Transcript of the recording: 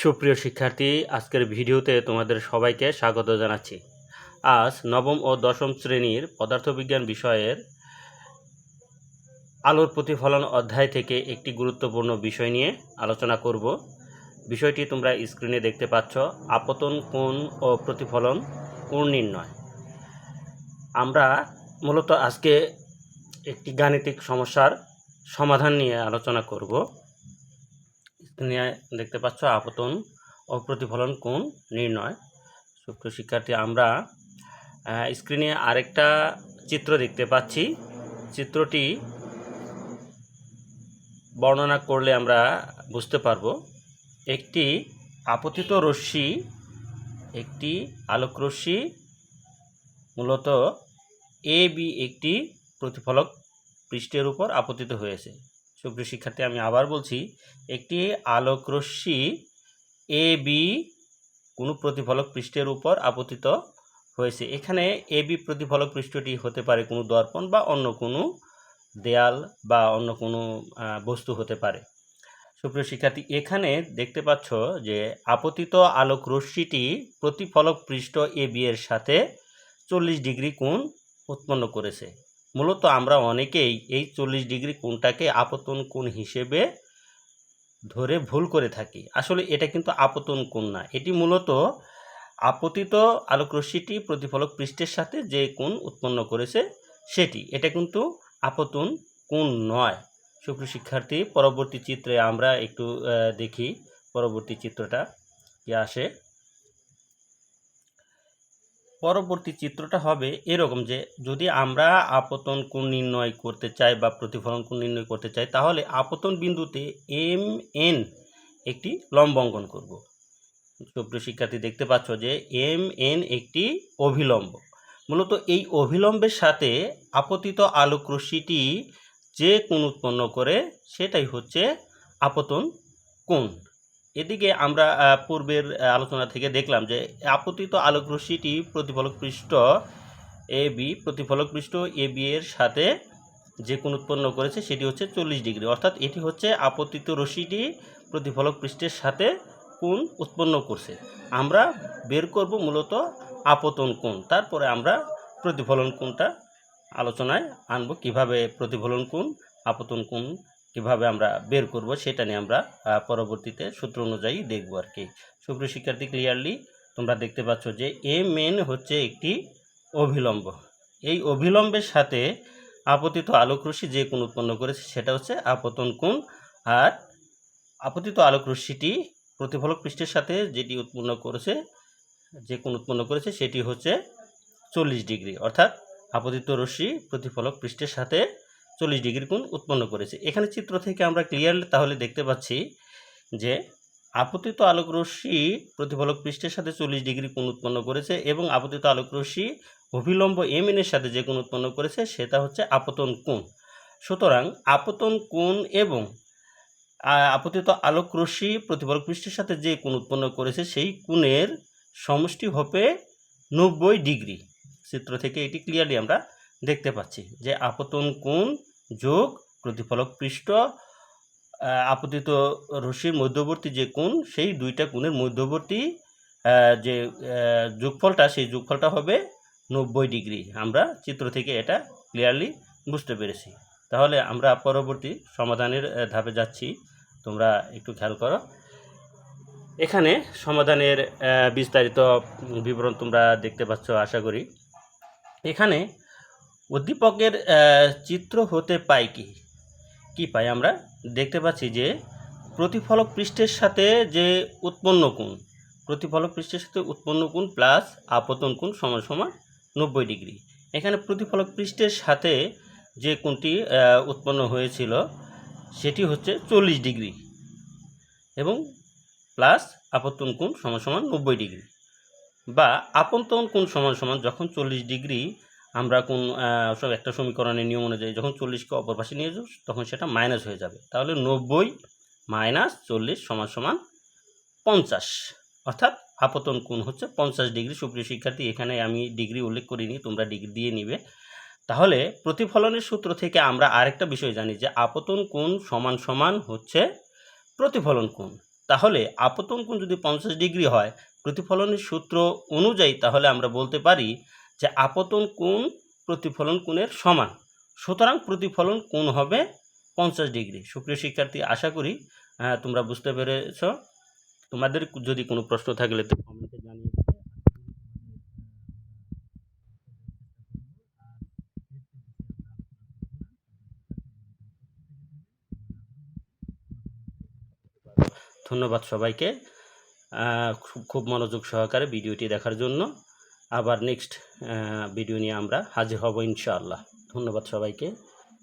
সুপ্রিয় শিক্ষার্থী, আজকের ভিডিওতে তোমাদের সবাইকে স্বাগত জানাচ্ছি। আজ নবম ও দশম শ্রেণির পদার্থবিজ্ঞান বিষয়ের আলোর প্রতিফলন অধ্যায় থেকে একটি গুরুত্বপূর্ণ বিষয় নিয়ে আলোচনা করব। বিষয়টি তোমরা স্ক্রিনে দেখতে পাচ্ছ, আপতন কোণ ও প্রতিফলন কোণ নির্ণয়। আমরা মূলত আজকে একটি গাণিতিক সমস্যার সমাধান নিয়ে আলোচনা করব। স্ক্রিনে দেখতে পাচ্ছ আপতন ও প্রতিফলন কোণ নির্ণয়। সুপ্রিয় শিক্ষার্থী, আমরা স্ক্রিনে আরেকটা চিত্র দেখতে পাচ্ছি। চিত্রটি বর্ণনা করলে আমরা বুঝতে পারব। একটি আপতিত রশ্মি, একটি আলোক রশ্মি, মূলত এ বি একটি প্রতিফলক পৃষ্ঠের উপর আপতিত হয়েছে। সুপ্রিয় শিক্ষার্থী, আমি আবার বলছি, একটি আলোক রশ্মি এ, বি কোনো প্রতিফলক পৃষ্ঠের উপর আপতিত হয়েছে। এখানে এ, বি প্রতিফলক পৃষ্ঠটি হতে পারে কোনো দর্পণ বা অন্য কোনো দেয়াল বা অন্য কোনো বস্তু হতে পারে। সুপ্রিয় শিক্ষার্থী, এখানে দেখতে পাচ্ছ যে আপতিত আলোক রশ্মিটি প্রতিফলক পৃষ্ঠ এ, বি এর সাথে চল্লিশ ডিগ্রি কোণ উৎপন্ন করেছে। মূলত আমরা অনেকেই এই চল্লিশ ডিগ্রি কোণটাকে আপতন কোণ হিসেবে ধরে ভুল করে থাকি। আসলে এটা কিন্তু আপতন কোণ না। এটি মূলত আপতিত আলোকরশ্মিটি প্রতিফলক পৃষ্ঠের সাথে যে কোণ উৎপন্ন করেছে সেটি। এটা কিন্তু আপতন কোণ নয়। সুপ্রিয় শিক্ষার্থী, পরবর্তী চিত্রে আমরা একটু দেখি। পরবর্তী চিত্রটা কি আসে? পরবর্তী চিত্রটা হবে এরকম যে, যদি আমরা আপতন কোণ নির্ণয় করতে চাই বা প্রতিফলন কোণ নির্ণয় করতে চাই, তাহলে আপতন বিন্দুতে এম এন একটি লম্ব অঙ্কন করব। সুপ্রিয় শিক্ষার্থী, দেখতে পাচ্ছ যে এম এন একটি অভিলম্ব। মূলত এই অভিলম্বের সাথে আপতিত আলোক রশ্মিটি যে কোণ উৎপন্ন করে, সেটাই হচ্ছে আপতন কোণ। এদিকে আমরা পূর্বের আলোচনা থেকে দেখলাম যে আপতিত আলোক রশ্মিটি প্রতিফলক পৃষ্ঠ এ বি, প্রতিফলক পৃষ্ঠ এ বি এর সাথে যে কোণ উৎপন্ন করেছে সেটি হচ্ছে চল্লিশ ডিগ্রি। অর্থাৎ এটি হচ্ছে আপতিত রশ্মিটি প্রতিফলক পৃষ্ঠের সাথে কোণ উৎপন্ন করছে। আমরা বের করব মূলত আপতন কোণ। তারপরে আমরা প্রতিফলন কোণটা আলোচনায় আনব, কীভাবে প্রতিফলন কোণ, আপতন কোণ কীভাবে আমরা বের করব সেটা নিয়ে আমরা পরবর্তীতে সূত্র অনুযায়ী দেখব আর কি। সুপ্রিয় শিক্ষার্থী ক্লিয়ারলি তোমরা দেখতে পাচ্ছ যে এ মেন হচ্ছে একটি অভিলম্ব। এই অভিলম্বের সাথে আপতিত আলোক রশ্মি যে কোণ উৎপন্ন করেছে সেটা হচ্ছে আপতন কোণ আর আপতিত আলোক রশ্মিটি প্রতিফলক পৃষ্ঠের সাথে যেটি উৎপন্ন করেছে, যে কোণ উৎপন্ন করেছে সেটি হচ্ছে চল্লিশ ডিগ্রি। অর্থাৎ আপতিত রশ্মি প্রতিফলক পৃষ্ঠের সাথে চল্লিশ ডিগ্রি কোণ উৎপন্ন করেছে। এখানে চিত্র থেকে আমরা ক্লিয়ারলি তাহলে দেখতে পাচ্ছি যে আপতিত আলোক রশ্মি প্রতিফলক পৃষ্ঠের সাথে চল্লিশ ডিগ্রি কোণ উৎপন্ন করেছে এবং আপতিত আলোক রশ্মি অভিলম্ব এম এর সাথে যে কোণ উৎপন্ন করেছে সেটা হচ্ছে আপতন কোণ। সুতরাং আপতন কোণ এবং আপতিত আলোক রশ্মি প্রতিফলক পৃষ্ঠের সাথে যে কোণ উৎপন্ন করেছে সেই কোণের সমষ্টি হবে নব্বই ডিগ্রি। চিত্র থেকে এটি ক্লিয়ারলি আমরা দেখতে পাচ্ছি যে আপতন কোণ যোগ, প্রতিফলক পৃষ্ঠ আপতিত রশ্মির মধ্যবর্তী যে কোণ, সেই দুইটা কোণের মধ্যবর্তী যে যোগফলটা, সেই যোগফলটা হবে নব্বই ডিগ্রি। আমরা চিত্র থেকে এটা ক্লিয়ারলি বুঝতে পেরেছি। তাহলে আমরা পরবর্তী সমাধানের ধাপে যাচ্ছি। তোমরা একটু খেয়াল করো। এখানে সমাধানের বিস্তারিত বিবরণ তোমরা দেখতে পাচ্ছ, আশা করি। এখানে উদ্দীপকের চিত্র হতে পাই কি? কি পাই আমরা দেখতে পাচ্ছি যে প্রতিফলক পৃষ্ঠের সাথে যে উৎপন্ন কোণ, প্রতিফলক পৃষ্ঠের সাথে উৎপন্ন কোণ প্লাস আপতন কোণ সমান সমান নব্বই ডিগ্রি। এখানে প্রতিফলক পৃষ্ঠের সাথে যে কোণটি উৎপন্ন হয়েছিল, সেটি হচ্ছে চল্লিশ ডিগ্রি এবং প্লাস আপতন কোণ সমান সমান নব্বই ডিগ্রি বা আপন্তন কোণ সমান সমান যখন চল্লিশ ডিগ্রি আমরা কোন সব একটা সমীকরণের নিয়ম অনুযায়ী যখন চল্লিশকে অপর পাশে নিয়ে যাব, তখন সেটা মাইনাস হয়ে যাবে। তাহলে নব্বই মাইনাস চল্লিশ সমান সমান পঞ্চাশ। অর্থাৎ আপতন কোণ হচ্ছে পঞ্চাশ ডিগ্রি। সুপ্রিয় শিক্ষার্থী, এখানে আমি ডিগ্রি উল্লেখ করিনি, তোমরা ডিগ্রি দিয়ে নিবে। তাহলে প্রতিফলনের সূত্র থেকে আমরা আরেকটা বিষয় জানি যে আপতন কোণ সমান সমান হচ্ছে প্রতিফলন কোণ। তাহলে আপতন কোণ যদি পঞ্চাশ ডিগ্রি হয়, প্রতিফলনের সূত্র অনুযায়ী তাহলে আমরা বলতে পারি যে আপতন কোণ প্রতিফলন কোণের সমান। সুতরাং প্রতিফলন কোণ হবে পঞ্চাশ ডিগ্রি। সুপ্রিয় শিক্ষার্থী আশা করি আহ, তোমরা বুঝতে পেরেছ। তোমাদের যদি কোনো প্রশ্ন থাকলে তো কমেন্টে জানিয়ে ধন্যবাদ সবাইকে। খুব খুব মনোযোগ সহকারে ভিডিওটি দেখার জন্য। আবার নেক্সট ভিডিও নিয়ে আমরা হাজির হব ইনশাআল্লাহ। ধন্যবাদ সবাইকে।